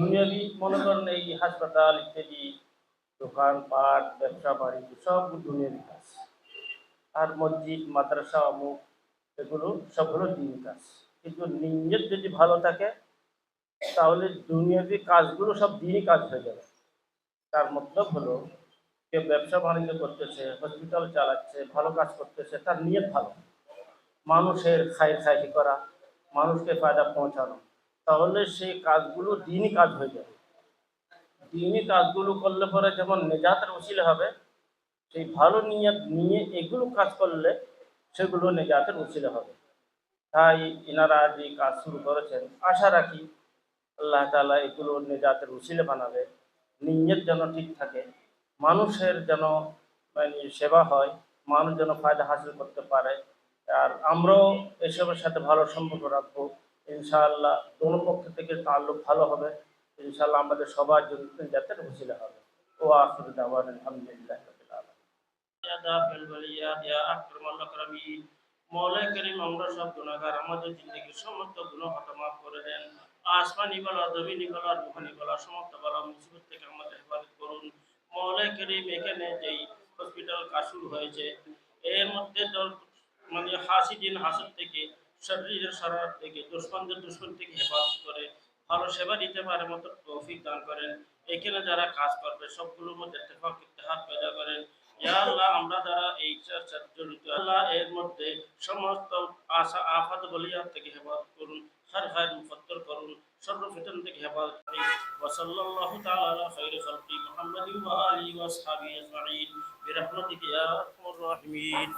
দুনিয়াবি মনে করেন এই হাসপাতাল, ইত্যাদি দোকানপাট ব্যবসা, বাণিজ্য, সব দুনিয়াবি কাজ। আর মসজিদ, মাদ্রাসা, অমুক, এগুলো সবগুলো দিন কাজ। কিন্তু নিজের যদি ভালো থাকে, তাহলে দুনিয়াবি কাজগুলো সব দিনই কাজ হয়ে যাবে। তার মতলব হলো যে ব্যবসা বাণিজ্য করতেছে হসপিটাল চালাচ্ছে, ভালো কাজ করতেছে, তার নিয়ত ভালো। মানুষের খাই খাইটি করা, মানুষকে ফায়দা পৌঁছানো। তাহলে সেই কাজগুলো দিনই কাজ হয়ে যাবে। দিনই কাজগুলো করলে পরে যেমন নেজাতের উচিলে হবে, সেই ভালো নিয়ত নিয়ে এগুলো কাজ করলে সেগুলো নেজাতের উচিলে হবে। তাই এনারা যে কাজ শুরু করেছেন, আশা রাখি আল্লাহ তালা এগুলো নেজাতের উচিলে বানাবে। নিয়ত যেন ঠিক থাকে, মানুষের যেন মানে সেবা হয়, মানুষ যেন ফায়দা হাসিল করতে পারে। আর আমরাও এসবের সাথে ভালো সম্পর্ক রাখব। ইনশাআল্লাহ দোনো পক্ষ থেকে তাল্লুক ভালো হবে। ইনশাআল্লাহ আমাদের সবার জন্য যাতে উচিলে হবে। ও আখির দাওয়ান, আলহামদুলিল্লাহ মৌলাই করিম আমরা সব গুণাগার আমাদের সমস্ত গুণ হতা করে দেন। আসমানি বলা, জমিনি বলা রুহানি বলা, সমস্ত বলা, মুসিবত থেকে আমাদের হেফাজত করুন। মৌলাই এখানে যেই হসপিটাল কাজ শুরু হয়েছে, এর মধ্যে মানে হাসিদিন হাসদ থেকে শরীরের সরার থেকে দুশ্মনদের দুশ্মন থেকে হেফাজত করে ভালো সেবা দিতে পারে মতো তৌফিক দান করেন। এখানে যারা কাজ করবে, সবগুলোর মধ্যে ইত্তেফাক, ইত্তেহাদ পয়দা করেন। ইয়া আল্লাহ, আমরা যারা এই চর্চার জড়িত আল্লাহ এর মধ্যে সমস্ত আশা, আফাত, বলিয়াত থেকে হেফাজত করুন, হর হর মুফত্তর করুন সর্ব ফিতন থেকে হেফাজত করুন। ওয়াসাল্লাল্লাহু তাআলা আলা খালকি মুহাম্মাদিন ওয়া আলিহি ওয়া আসহাবিহি আজমাইন। বিরহমাতিকা ইয়া আরহামার রাহিমিন।